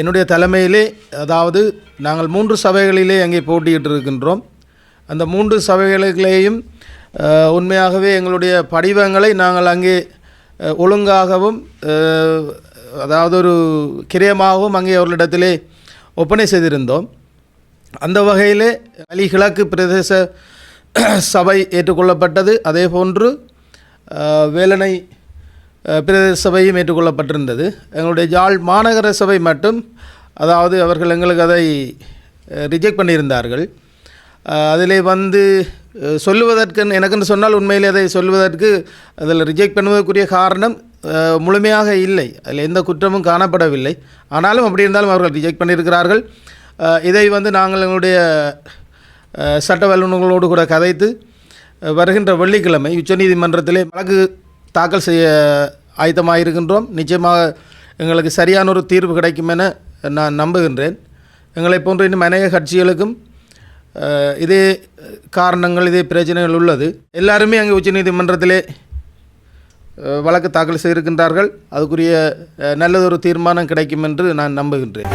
என்னுடைய தலைமையிலே அதாவது நாங்கள் மூன்று சபைகளிலே அங்கே போட்டியிட்டு இருக்கின்றோம் அந்த மூன்று சபைகளிலேயும் உண்மையாகவே எங்களுடைய படிவங்களை நாங்கள் அங்கே ஒழுங்காகவும் அதாவது ஒரு கிரியமாகவும் அங்கே அவர்களிடத்திலே ஒப்பனை செய்திருந்தோம். அந்த வகையிலே அலி கிழக்கு பிரதேச சபை ஏற்றுக்கொள்ளப்பட்டது. அதே போன்று வேலனை பிரதேச சபையும் ஏற்றுக்கொள்ளப்பட்டிருந்தது. எங்களுடைய ஜாழ் மாநகர சபை மட்டும் அதாவது அவர்கள் எங்களுக்கு அதை ரிஜெக்ட் பண்ணியிருந்தார்கள். அதில் அதிலே வந்து சொல்லுவதற்கு எனக்குன்னு சொன்னால் உண்மையில் அதை சொல்லுவதற்கு அதில் ரிஜெக்ட் பண்ணுவதற்குரிய காரணம் முழுமையாக இல்லை. அதில் எந்த குற்றமும் காணப்படவில்லை. ஆனாலும் அப்படி இருந்தாலும் அவர்கள் ரிஜெக்ட் பண்ணியிருக்கிறார்கள். இதை வந்து நாங்கள் எங்களுடைய சட்ட வல்லுநர்களோடு கூட கதைத்து வருகின்ற வெள்ளிக்கிழமை உச்சநீதிமன்றத்திலே வழக்கு தாக்கல் செய்ய ஆயத்தமாக இருக்கின்றோம் நிச்சயமாக எங்களுக்கு சரியான ஒரு தீர்வு கிடைக்கும் என நான் நம்புகின்றேன். எங்களைப் போன்ற இன்னும் அநேக கட்சிகளுக்கும் இதே காரணங்கள் இதே பிரச்சனைகள் உள்ளது. எல்லாருமே அங்கே உச்சநீதிமன்றத்திலே வழக்கு தாக்கல் செய்திருக்கின்றார்கள். அதுக்குரிய நல்லதொரு தீர்மானம் கிடைக்கும் என்று நான் நம்புகின்றேன்.